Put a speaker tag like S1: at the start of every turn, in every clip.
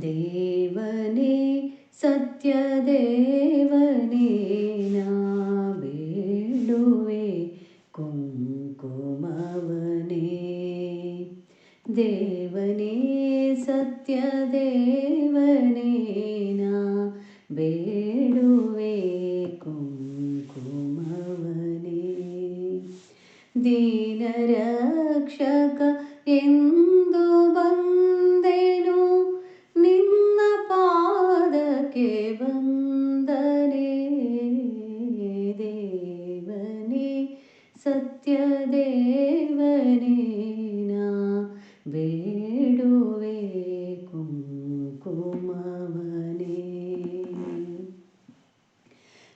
S1: ദേവനേ സത്യദേവനേ നാടുവേ കുങ്കുമവനേ. ദേവനേ സത്യദേവനേ നാ ബേടുവേ കുങ്കുമവനേ. ദീനരക്ഷക എന്തു ಸತ್ಯದೇವನೇ ನಾ ಬೇಡುವೆ ಕುಂಕುಮವನೇ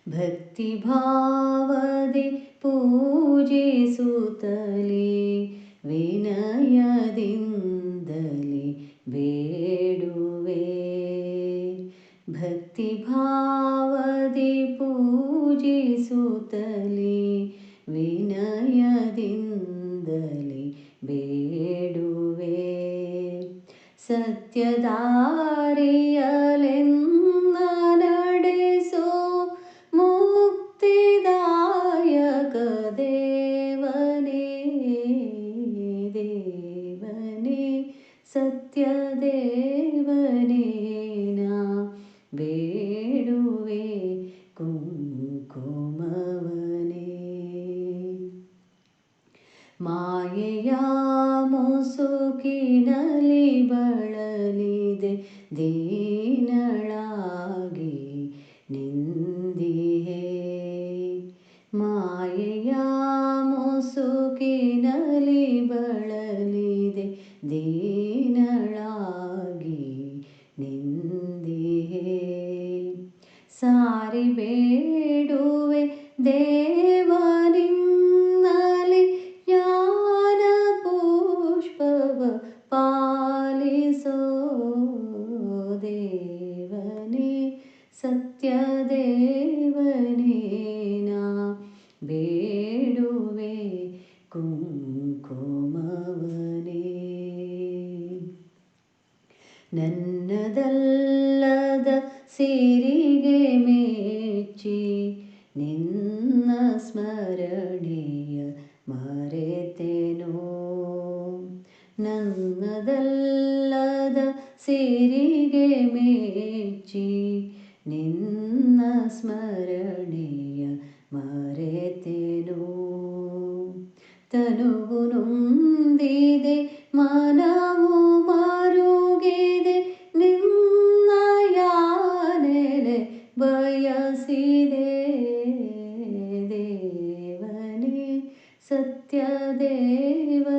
S1: ಭಕ್ತಿಭಾವದೆ ಪೂಜಿಸುತ್ತಲೇ ವಿನಯದಿಂದಲೇ ಬೇಡುವೆ ಭಕ್ತಿಭಾವದೆ ಪೂಜಿಸುತ್ತಲೇ ವಿನಯದಿಂದಲೇ യദാരിയലെന്നനടേസോ മുക്തിദായക ദേവനേ ദേവനേ സത്യദേവനേ നാം വേണുവേ കുങ്കുമവനേ. മായയാ മുസുക്കിനലി ബള ದೀನಳಾಗಿ ನಿಂದಿಹೆ. ಮಾಯೆಯ ಮುಸುಕಿನಲಿ ಬಳಲಿದೆ ದೀನಳಾಗಿ ನಿಂದಿಹೆ. ಸಾರಿ ಬೇಡುವೆ ದೇವನಿನ್ನಲಿ ನನ್ನದಲ್ಲದ ಸಿರಿಗೆ ಮೆಚ್ಚಿ ನಿನ್ನ ಸ್ಮರಣೆಯ ಮರೆತೆನೋ ನನ್ನದಲ್ಲದ ಸಿರಿಗೆ ಮೆಚ್ಚಿ ನಿನ್ನ ಸ್ಮರಣೆಯ ಮರೆತೆನೋ ತನುವು ಬಯಸಿದೆ ದೇವನೇ ಸತ್ಯದೇವನೇ